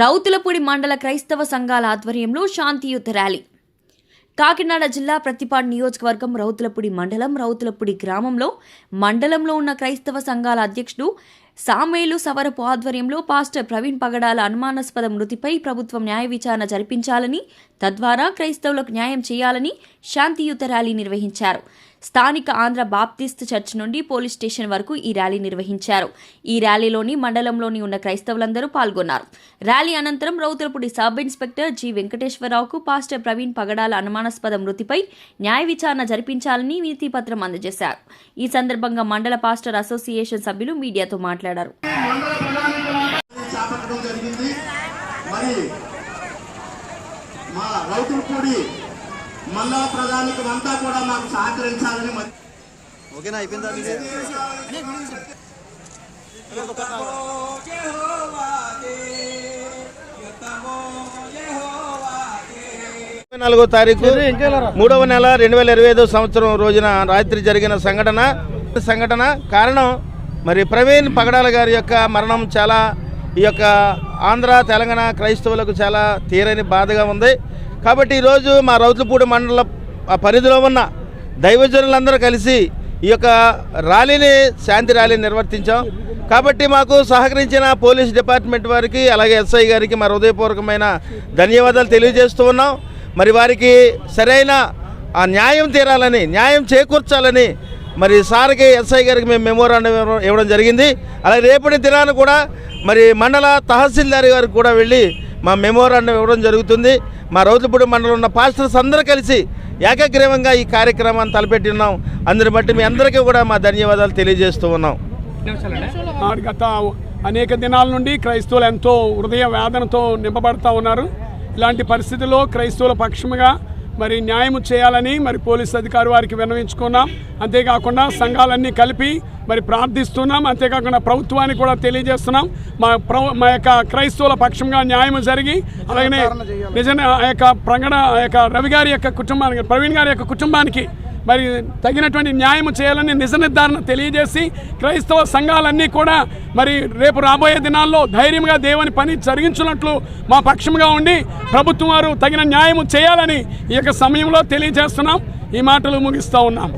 రౌతులపూడి మండల క్రైస్తవ సంఘాల ఆధ్వర్యంలో శాంతియుత ర్యాలీ. కాకినాడ జిల్లా ప్రతిపాడు నియోజకవర్గం రౌతులపూడి మండలం రౌతులపూడి గ్రామంలో మండలంలో ఉన్న క్రైస్తవ సంఘాల అధ్యక్షుడు సామేలు సవరపు ఆధ్వర్యంలో పాస్టర్ ప్రవీణ్ పగడాల అనుమానాస్పద మృతిపై ప్రభుత్వం న్యాయ విచారణ జరిపించాలని తద్వారా క్రైస్తవులకు న్యాయం చేయాలని శాంతియుత ర్యాలీ నిర్వహించారు. స్థానిక ఆంధ్ర బాప్తిస్త్ చర్చ్ నుండి పోలీస్ స్టేషన్ వరకు ఈ ర్యాలీ నిర్వహించారు. ఈ ర్యాలీలోని మండలంలోని ఉన్న క్రైస్తవులందరూ పాల్గొన్నారు. ర్యాలీ అనంతరం రౌతులపూడి సబ్ ఇన్స్పెక్టర్ జి వెంకటేశ్వరరావుకు పాస్టర్ ప్రవీణ్ పగడాల అనుమానాస్పద మృతిపై న్యాయ విచారణ జరిపించాలని వినతిపత్రం అందజేశారు. ఈ సందర్భంగా మండల పాస్టర్ అసోసియేషన్ సభ్యులు మీడియాతో మాట్లాడారు. మండల ప్రధానికులను చేపట్టడం జరిగింది. మరి మా రౌతులపూడి మండల ప్రధానికం అంతా కూడా మాకు సహకరించాలని మరి ఓకేనా అయిపోయిందా మీదే? ఇరవై నాలుగో తారీఖు మూడవ నెల రెండు వేల ఇరవై ఐదో సంవత్సరం రోజున రాత్రి జరిగిన సంఘటన. సంఘటన కారణం మరి ప్రవీణ్ పగడాల గారి యొక్క మరణం చాలా ఈ యొక్క ఆంధ్ర తెలంగాణ క్రైస్తవులకు చాలా తీరని బాధగా ఉంది. కాబట్టి ఈరోజు మా రౌతులపూడి మండల ఆ పరిధిలో ఉన్న దైవజనులందరూ కలిసి ఈ యొక్క ర్యాలీని శాంతి ర్యాలీని నిర్వర్తించాం. కాబట్టి మాకు సహకరించిన పోలీస్ డిపార్ట్మెంట్ వారికి అలాగే ఎస్ఐ గారికి మా హృదయపూర్వకమైన ధన్యవాదాలు తెలియజేస్తూ ఉన్నాం. మరి వారికి సరైన ఆ న్యాయం తీరాలని న్యాయం చేకూర్చాలని మరి సార్కి ఎస్ఐ గారికి మేము మెమోరాండం ఇవ్వడం- ఇవ్వడం జరిగింది. అలాగే రేపటి దినాన కూడా మరి మండల తహసీల్దార్ గారికి కూడా వెళ్ళి మా మెమోరాండం ఇవ్వడం జరుగుతుంది. మా రౌతులపూడి మండలం ఉన్న పాస్టర్స్ అందరూ కలిసి ఏకగ్రీవంగా ఈ కార్యక్రమాన్ని తలపెట్టి ఉన్నాం. అందుని బట్టి మీ అందరికీ కూడా మా ధన్యవాదాలు తెలియజేస్తూ ఉన్నాం. గత అనేక దినాల నుండి క్రైస్తవులు ఎంతో హృదయ వేదనతో నింపబడతా ఉన్నారు. ఇలాంటి పరిస్థితుల్లో క్రైస్తవుల పక్షముగా మరి న్యాయం చేయాలని మరి పోలీస్ అధికారి వారికి విన్నవించుకున్నాం. అంతేకాకుండా సంఘాలన్నీ కలిపి మరి ప్రార్థిస్తున్నాం. అంతేకాకుండా ప్రభుత్వానికి కూడా తెలియజేస్తున్నాం. మా మా యొక్క క్రైస్తవుల పక్షంగా న్యాయం జరిగి అలాగనే నిజంగా ఆ యొక్క ప్రగడ ఆ యొక్క రవి గారి యొక్క కుటుంబానికి ప్రవీణ్ గారి యొక్క కుటుంబానికి మరి తగినటువంటి న్యాయం చేయాలని నిజ నిర్ధారణ తెలియజేసి క్రైస్తవ సంఘాలన్నీ కూడా మరి రేపు రాబోయే దినాల్లో ధైర్యంగా దేవుని పని జరిగించినట్లు మా పక్షంగా ఉండి ప్రభుత్వం వారు తగిన న్యాయం చేయాలని ఈ యొక్క సమయంలో తెలియజేస్తున్నాం. ఈ మాటలు ముగిస్తూ ఉన్నాం.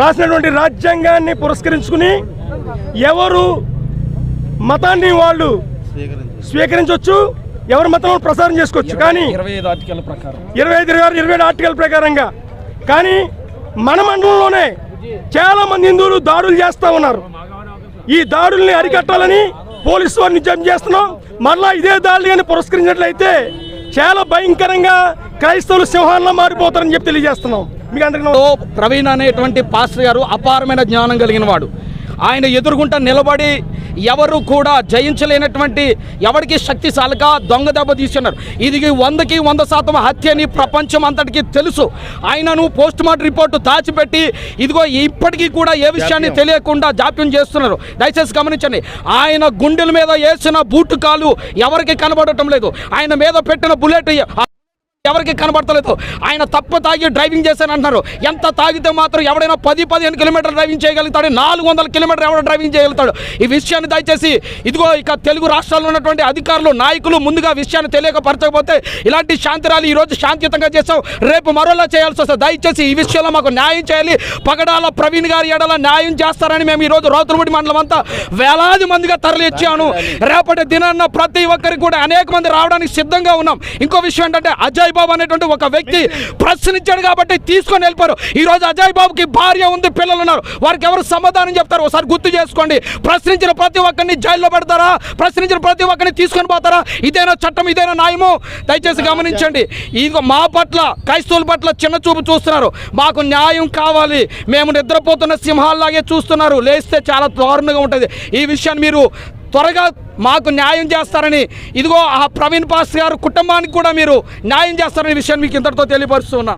రాసినటువంటి రాజ్యాంగాన్ని పురస్కరించుకుని ఎవరు మతాన్ని వాళ్ళు స్వీకరించవచ్చు ఎవరి మతం ప్రసారం చేసుకోవచ్చు. కానీ ఇరవై ఐదు ఆర్టికల్ ప్రకారం. ఇరవై ఐదు ఇరవై ఆర్టికల్ ప్రకారంగా. కానీ మన మండలంలోనే చాలా మంది హిందువులు దాడులు చేస్తూ ఉన్నారు. ఈ దాడుల్ని అరికట్టాలని పోలీసు వారిని జప్ చేస్తున్నాం. మరలా ఇదే దాడులు కానీ పురస్కరించినట్లయితే చాలా భయంకరంగా క్రైస్తవులు సింహాల్లో మారిపోతారని చెప్పి తెలియజేస్తున్నాం. మీకు అందరికీ ప్రవీణ్ అనేటువంటి పాస్టర్ గారు అపారమైన జ్ఞానం కలిగిన వాడు. ఆయన ఎదురుగుంట నిలబడి ఎవరు కూడా జయించలేనటువంటి ఎవరికి శక్తి చాలక దొంగ దెబ్బ తీసుకున్నారు ఇది వందకి వంద శాతం హత్య అని ప్రపంచం అంతటికి తెలుసు. ఆయనను పోస్ట్ మార్టం రిపోర్టు దాచిపెట్టి ఇదిగో ఇప్పటికీ కూడా ఏ విషయాన్ని తెలియకుండా జాప్యం చేస్తున్నారు. దయచేసి గమనించండి. ఆయన గుండెల మీద వేసిన బూటు కాలు ఎవరికి కనబడటం లేదు. ఆయన మీద పెట్టిన బుల్లెట్ ఎవరికి కనబడతలేదు. ఆయన తప్పు తాగి డ్రైవింగ్ చేశానంటున్నారు. ఎంత తాగితే మాత్రం ఎవడైనా పది పదిహేను కిలోమీటర్ డ్రైవింగ్ చేయగలుగుతాడు. నాలుగు వందల కిలోమీటర్ ఎవడ డ్రైవింగ్ చేయగలుగుతాడు. ఈ విషయాన్ని దయచేసి ఇదిగో ఇక తెలుగు రాష్ట్రాల్లో ఉన్నటువంటి అధికారులు నాయకులు ముందుగా విషయాన్ని తెలియకపరచకపోతే ఇలాంటి శాంతి ర్యాలీ ఈ రోజు శాంతియుతంగా చేస్తాం రేపు మరోలా చేయాల్సి వస్తుంది దయచేసి ఈ విషయంలో మాకు న్యాయం చేయాలి. పగడాల ప్రవీణ్ గారి ఎడల న్యాయం చేస్తారని మేము ఈ రోజు మండలం అంతా వేలాది మందిగా తరలిచ్చాను రేపటి దినాన్న ప్రతి ఒక్కరికి కూడా అనేక మంది రావడానికి సిద్ధంగా ఉన్నాం. ఇంకో విషయం ఏంటంటే అజయ్ బాబు అనేటువంటి ఒక వ్యక్తి ప్రశ్నించాడు కాబట్టి తీసుకొని వెళ్ళిపోయారు. ఈరోజు అజయ్ బాబుకి భార్య ఉంది పిల్లలు ఉన్నారు. వారికి ఎవరు సమాధానం చెప్తారు ఒకసారి గుర్తు చేసుకోండి. ప్రశ్నించిన ప్రతి ఒక్కరిని జైల్లో పెడతారా? ప్రశ్నించిన ప్రతి ఒక్కరిని తీసుకొని పోతారా? ఇదేనా చట్టం ఇదేనా న్యాయము? దయచేసి గమనించండి. ఇదిగో మా పట్ల క్రైస్తవుల పట్ల చిన్న చూపు చూస్తున్నారు. మాకు న్యాయం కావాలి. మేము నిద్రపోతున్న సింహాల్లాగే చూస్తున్నారు. లేస్తే చాలా దారుణంగా ఉంటుంది. ఈ విషయాన్ని మీరు త్వరగా మాకు న్యాయం చేస్తారని. ఇదిగో ఆ ప్రవీణ్ పాస్ గారు కుటుంబానికి కూడా మీరు న్యాయం చేస్తారనే విషయాన్ని మీకు ఇంతటితో తెలియపరుస్తున్నా